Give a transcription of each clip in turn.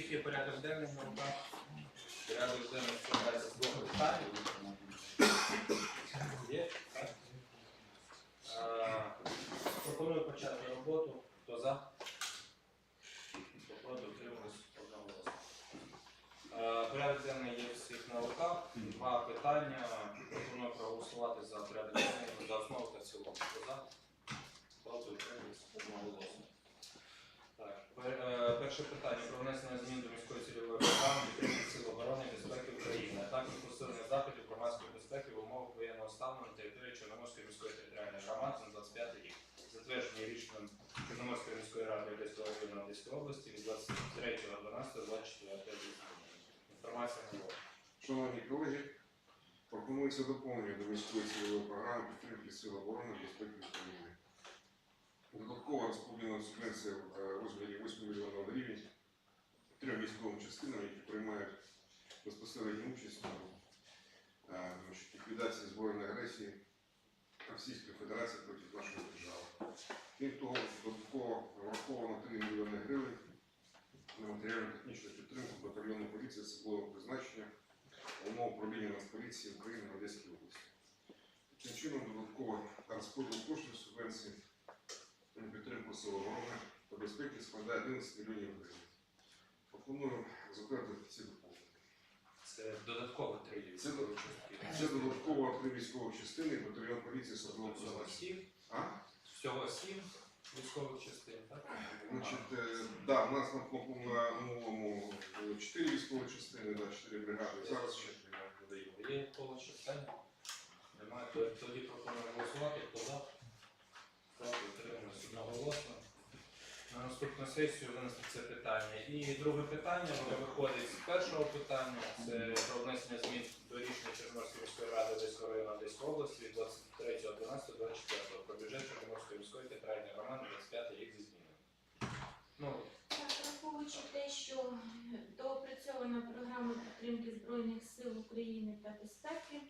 земельних науках. Порядок денний складається з двох питань. Є? Так. Пропоную почати роботу. Хто за? Хто проти, одноголосно. Е, Порядок денний є всіх на руках. Два питання. Пропоную проголосувати за порядок денний за основу та в цілому. Хто за? Проти, утримались одноголосно. Перше питання про внесення змін до міської цільової програми підтримки Сил оборони і безпеки України, а також посилення заходів громадської безпеки в умовах воєнного стану на території Чорноморської міської територіальної громади на 25 рік. Затверджені рішенням Чорноморської міської ради Одеського району Одеської області від 23.12.24 року. Інформація на увагу. Шановні колеги, пропонується доповнення до міської цільової програми підтримки Сил оборони і безпеки України. Додатково розподілена субвенція в е, розмірі 8 мільйонів гривень трьом військовим частинам, які приймають безпосередню участь у е, ліквідації збройної агресії Російської Федерації проти нашої держави. Крім того, додатково враховано 3 мільйони гривень на матеріально-технічну підтримку батальйону поліції особливого призначення умов управління Нацполіції України в Одеській області. Таким чином, додатково розподіл коштів субвенції на підтримку сил оборони та безпеки складає 11 мільйонів гривень. Пропоную затвердити ці доповнення. Це додатково три Це військові частини. Це додатково три військових частини і батальйон поліції особливого Всього призначення. сім, А? всього сім військових частин, так? Значить, е, да, у нас на, на минулому 4 військові частини, да, 4 бригади. Зараз ще додаємо. Є коло питання? Немає. То- Тоді пропоную голосувати. Хто за? Проти утримались одноголосно. Сесію винести це питання. І друге питання, воно виходить з першого питання. Це про внесення змін до рішення Чорноморської міської ради Одеського району Одеської області від 23.12.24 про бюджет Чорноморської міської територіальної громади 25 рік зі змінами. Ну, враховуючи те, що доопрацьована програма підтримки Збройних сил України та безпеки,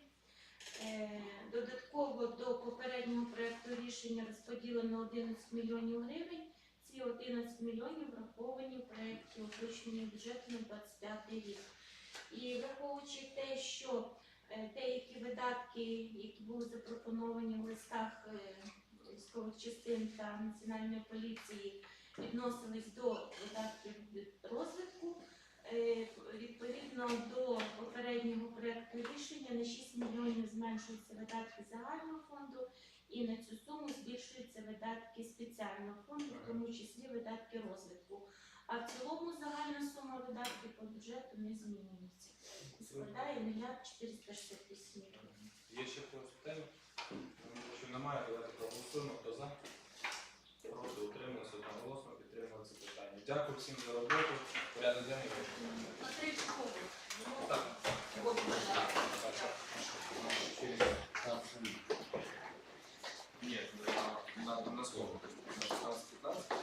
е, додатково до попереднього проекту рішення розподілено 11 мільйонів гривень. Ці 11 мільйонів враховані в проєкті уточнення бюджету на 25 рік. І враховуючи те, що е, деякі видатки, які були запропоновані в листах е, військових частин та національної поліції, відносились до видатків розвитку. Е, Відповідно до попереднього проекту рішення на 6 мільйонів зменшуються видатки загального фонду і на цю суму збільшуються видатки спеціального фонду, в тому числі видатки розвитку. А в цілому загальна сума видатків по бюджету не змінюється. І складає мільярд 468 мільйонів. Є ще когось питання? Якщо немає, давайте проголосуємо. Хто за? Проти утрималися одноголосно, підтримали це питання. Дякую всім за роботу. Порядок денний. Так. Нет, сколько? 16-15?